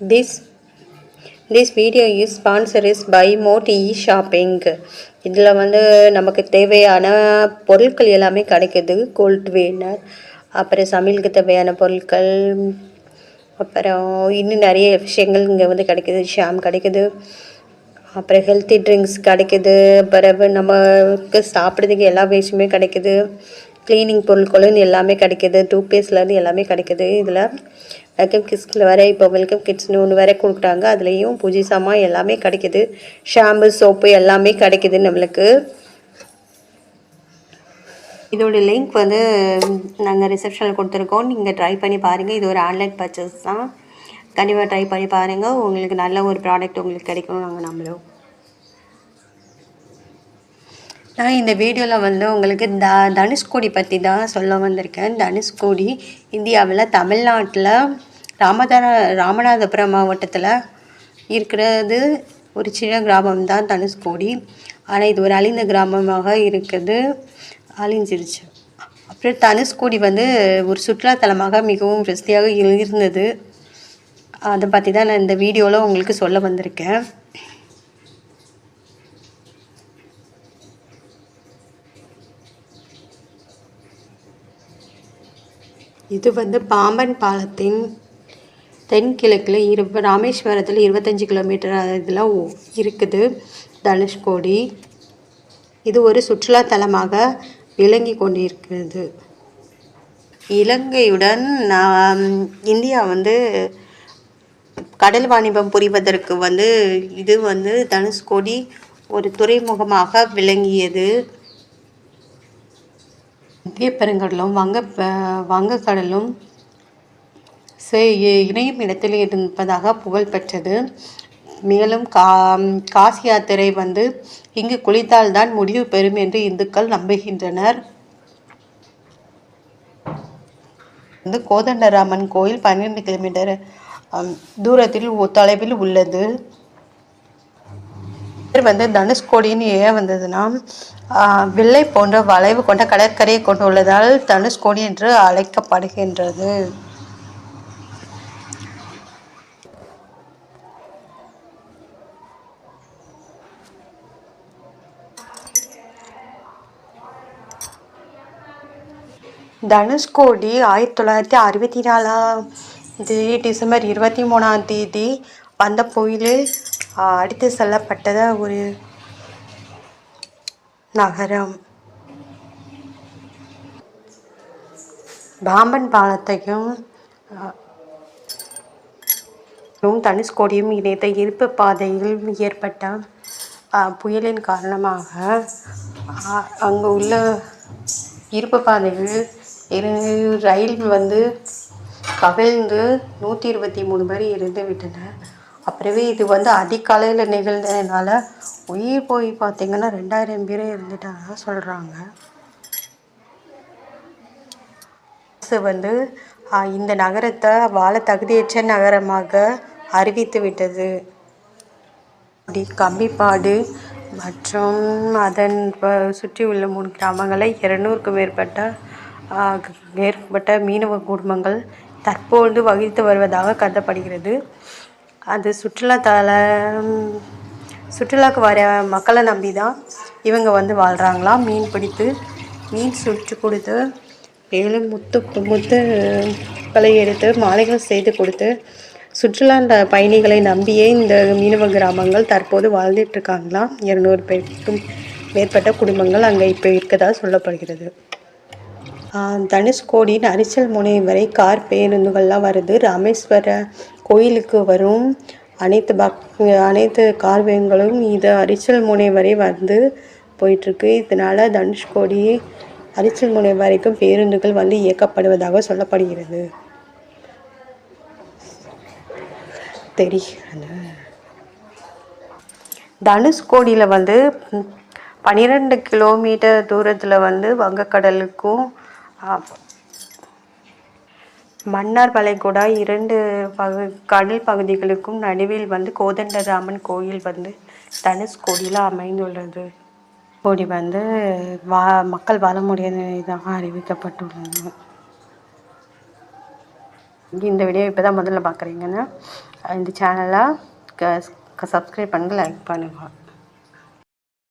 This this video is sponsored by Moti shopping இதில் வந்து நமக்கு தேவையான பொருட்கள் எல்லாமே கிடைக்குது. கோல்ட் வேனர் அப்புறம் சமையலுக்கு தேவையான பொருட்கள் அப்புறம் இன்னும் நிறைய விஷயங்கள் இங்கே வந்து கிடைக்குது. ஷாம் கிடைக்குது. அப்புறம் ஹெல்த்தி ட்ரிங்க்ஸ் கிடைக்குது. பிறகு நமக்கு சாப்பிட்றதுக்கு எல்லா விஷயமே கிடைக்குது. க்ளீனிங் பொருட்களும் எல்லாமே கிடைக்குது. டூத்பேஸ்ட்லேருந்து எல்லாமே கிடைக்குது. இதில் வெல்கம் கிட்ஸில் வர இப்போ வெல்கம் கிட்ஸ்னு ஒன்று வேறு கொடுக்குறாங்க. அதுலேயும் புதுசாமாக எல்லாமே கிடைக்குது. ஷாம்பு சோப்பு எல்லாமே கிடைக்குது நம்மளுக்கு. இதோட லிங்க் வந்து நாங்கள் ரிசப்ஷனில் கொடுத்துருக்கோம். நீங்கள் ட்ரை பண்ணி பாருங்கள் இது ஒரு ஆன்லைன் பர்ச்சேஸ் தான். கண்டிப்பாக ட்ரை பண்ணி பாருங்கள் உங்களுக்கு நல்ல ஒரு ப்ராடக்ட் உங்களுக்கு கிடைக்கும் நாங்கள் நம்புகிறோம் நான் இந்த வீடியோவில் வந்து உங்களுக்கு த தனுஷ்கோடி பற்றி தான் சொல்ல வந்திருக்கேன். தனுஷ்கோடி இந்தியாவில் தமிழ்நாட்டில் ராமதார ராமநாதபுரம் மாவட்டத்தில் இருக்கிறது. ஒரு சின்ன கிராமம் தான் தனுஷ்கோடி. ஆனால் இது ஒரு அழிந்த கிராமமாக இருக்குது. அழிஞ்சிருச்சு. அப்புறம் தனுஷ்கோடி வந்து ஒரு சுற்றுலாத்தலமாக மிகவும் பிரசித்தியாக இருந்தது. அதை பற்றி தான் நான் இந்த வீடியோவில் உங்களுக்கு சொல்ல வந்திருக்கேன். இது வந்து பாம்பன் பாலத்தின் தென்கிழக்கில் இரு ராமேஸ்வரத்தில் இருபத்தஞ்சி கிலோமீட்டர் இதில் இருக்குது. தனுஷ்கோடி இது ஒரு சுற்றுலாத்தலமாக விளங்கி கொண்டிருக்கிறது. இலங்கையுடன் இந்தியா வந்து கடல் வாணிபம் புரிவதற்கு வந்து இது வந்து தனுஷ்கோடி ஒரு துறைமுகமாக விளங்கியது. இந்திய பெருங்கடலும் வங்க வங்கக்கடலும் இணையும் இடத்தில் இருப்பதாக புகழ் பெற்றது. மேலும் கா காசி யாத்திரை வந்து இங்கு குளித்தால்தான் முடிவு பெறும் என்று இந்துக்கள் நம்புகின்றனர். வந்து கோதண்டராமன் கோயில் பன்னிரெண்டு கிலோமீட்டர் தூரத்தில் தொலைவில் உள்ளது. வந்து தனுஷ்கோடின்னு ஏன் வந்ததுன்னா வில்லை போன்ற வளைவு கொண்ட கடற்கரையை கொண்டுள்ளதால் தனுஷ்கோடி என்று அழைக்கப்படுகின்றது. தனுஷ்கோடி ஆயிரத்தி தொள்ளாயிரத்தி அறுபத்தி நாலாம் தேதி டிசம்பர் இருபத்தி மூணாம் தேதி வந்த புயலில் அடுத்து செல்லப்பட்டத ஒரு நகரம். பாம்பன் பாலத்தையும் தனுஷ்கோடியும் இணைத்த இருப்பு பாதையில் ஏற்பட்ட புயலின் காரணமாக அங்கே உள்ள இருப்பு பாதையில் இரு ரயில் வந்து கவிழ்ந்து நூற்றி இருபத்தி மூணு பேர் இருந்து விட்டனர் அப்புறவே இது வந்து அதிகாலையில் நிகழ்ந்ததுனால உயிர் போய் பார்த்திங்கன்னா ரெண்டாயிரம் பேர் இருந்துட்டாங்க சொல்கிறாங்க அரசு வந்து இந்த நகரத்தை வாழ தகுதியற்ற நகரமாக அறிவித்து விட்டது. அப்படி கம்பிப்பாடு மற்றும் அதன் சுற்றி உள்ள மூணு கிராமங்களை இருநூறுக்கும் மேற்பட்ட மேற்பட்ட மீனவ குடும்பங்கள் தற்போது வகித்து வருவதாக கருதப்படுகிறது. அது சுற்றுலாத்தலம் சுற்றுலாவுக்கு வர மக்களை நம்பி தான் இவங்க வந்து வாழ்கிறாங்களாம் மீன் பிடித்து மீன் சுட்டு கொடுத்து மேலும் முத்து முத்துக்களை எடுத்து மாலைகள் செய்து கொடுத்து சுற்றுலா பயணிகளை நம்பியே இந்த மீனவ கிராமங்கள் தற்போது வாழ்ந்துட்டுருக்காங்களாம் இருநூறு பேருக்கும் மேற்பட்ட குடும்பங்கள் அங்கே இப்போ இருக்கதாக சொல்லப்படுகிறது. தனுஷ்கோடியின் அரிச்சல் முனை வரை கார் பேருந்துகள்லாம் வருது. ராமேஸ்வர கோயிலுக்கு வரும். அனைத்து பக் அனைத்து கார்வேங்களும் இது அரிச்சல் முனை வரை வந்து போயிட்டுருக்கு. இதனால் தனுஷ்கோடி அரிச்சல் முனை வரைக்கும் பேருந்துகள் வந்து இயக்கப்படுவதாக சொல்லப்படுகிறது. தெரிகிறது தனுஷ்கோடியில் வந்து பன்னிரெண்டு கிலோமீட்டர் தூரத்தில் வந்து வங்கக்கடலுக்கும் மன்னார் வளைகுடா இரண்டு பகு கடல் பகுதிகளுக்கும் நடுவில் வந்து கோதண்டராமன் கோயில் வந்து தனுஷ்கோடியில் அமைந்துள்ளது. கோடி வந்து வா மக்கள் வாழ முடியாத இதாக அறிவிக்கப்பட்டுள்ளது. இந்த வீடியோ இப்போ தான் முதல்ல பார்க்குறீங்கன்னா இந்த சேனலை க சப்ஸ்கிரைப் பண்ணுங்கள் லைக் பண்ணுங்கள்